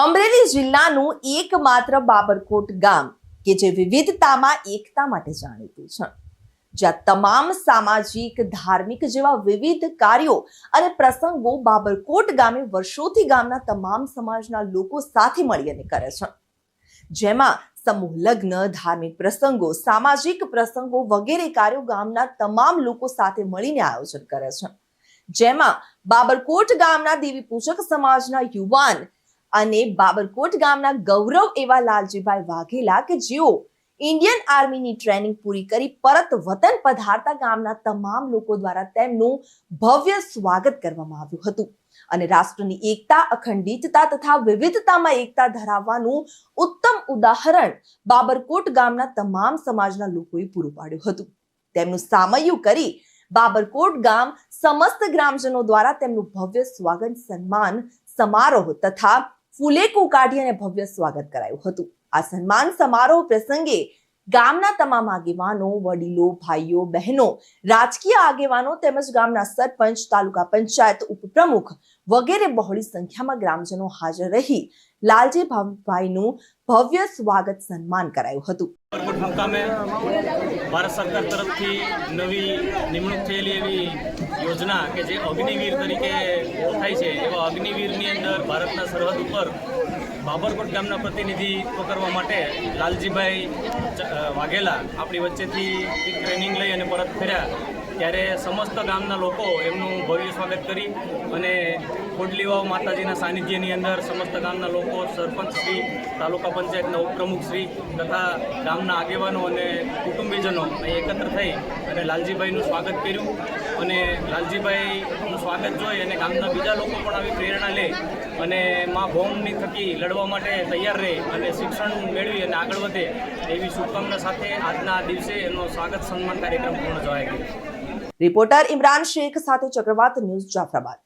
અમરેલી જિલ્લાનું એકમાત્ર બાબરકોટ ગામ, કે જે વિવિધતામાં એકતા માટે જાણીતું છે. જ્યાં તમામ સામાજિક, ધાર્મિક જેવા વિવિધ કાર્યો અને પ્રસંગો બાબરકોટ ગામે વર્ષોથી ગામના તમામ સમાજના લોકો સાથે મળીને કરે છે. જેમાં સમૂહ લગ્ન, ધાર્મિક પ્રસંગો, સામાજિક પ્રસંગો વગેરે કાર્યો ગામના તમામ લોકો સાથે મળીને આયોજન કરે છે. જેમાં બાબરકોટ ગામના દેવી પૂજક સમાજના યુવાન અને બાબરકોટ ગામના ગૌરવ એવા લાલજીભાઈ વાઘેલા કે જેઓ ઇન્ડિયન આર્મીની ટ્રેનિંગ પૂરી કરી પરત વતન પધારતા ગામના તમામ લોકો દ્વારા તેમનું ભવ્ય સ્વાગત કરવામાં આવ્યું હતું. અને રાષ્ટ્રની એકતા, અખંડિતતા તથા વિવિધતામાં એકતા ધરાવવાનું ઉત્તમ ઉદાહરણ બાબરકોટ ગામના તમામ સમાજના લોકોએ પૂરું પાડ્યું હતું. તેમનું સામયું કરી બાબરકોટ ગામ સમસ્ત ગ્રામજનો દ્વારા તેમનું ભવ્ય સ્વાગત, સન્માન, સમારોહ તથા ફુલેકો કુકાઢી અને ભવ્ય સ્વાગત કરાયું હતું. આ સન્માન સમારોહ પ્રસંગે ગામના તમામ આગેવાનો, વડીલો, ભાઈઓ, બહેનો, રાજકીય આગેવાનો તેમજ ગામના સરપંચ, તાલુકા પંચાયત ઉપપ્રમુખ વગેરે બહોળી સંખ્યામાં ગ્રામજનો હાજર રહી. લાલજી ભાઈનું ભવ્ય સ્વાગત સન્માન કરાયું હતું. મુકામે ભારત સરકાર તરફથી નવી નિમણૂક થયેલી એવી યોજના કે જે અગ્નિવીર તરીકે ઓળખાય છે, એવા અગ્નિવીરની અંદર ભારતના સરહદ ઉપર બાબરકોટ ગામના પ્રતિનિધિત્વ કરવા માટે લાલજીભાઈ વાઘેલા આપણી વચ્ચેથી ટ્રેનિંગ લઈ અને પરત ફર્યા. ત્યારે સમસ્ત ગામના લોકો એમનું ભવ્ય સ્વાગત કરી અને કોટલીવાવ માતાજીના સાનિધ્યની અંદર સમસ્ત ગામના લોકો, સરપંચ શ્રી, તાલુકા પંચાયતના ઉપપ્રમુખ શ્રી તથા ગામના આગેવાનો અને કુટુંબીજનો એકત્ર થઈ અને લાલજીભાઈનું સ્વાગત કર્યું. અને લાલજીભાઈનું સ્વાગત જોઈ અને ગામના બીજા લોકો પણ આવી પ્રેરણા લે અને મા ભૌમની થકી લડવા માટે તૈયાર રહે અને શિક્ષણ મેળવી અને આગળ વધે એવી શુભકામના સાથે આજના દિવસે એનો સ્વાગત સન્માન કાર્યક્રમ પૂર્ણ જોવાય ગયો રિપોર્ટર ઇમરાન શેખ સાથે ચક્રવાત ન્યૂઝ જાફરાબાદ.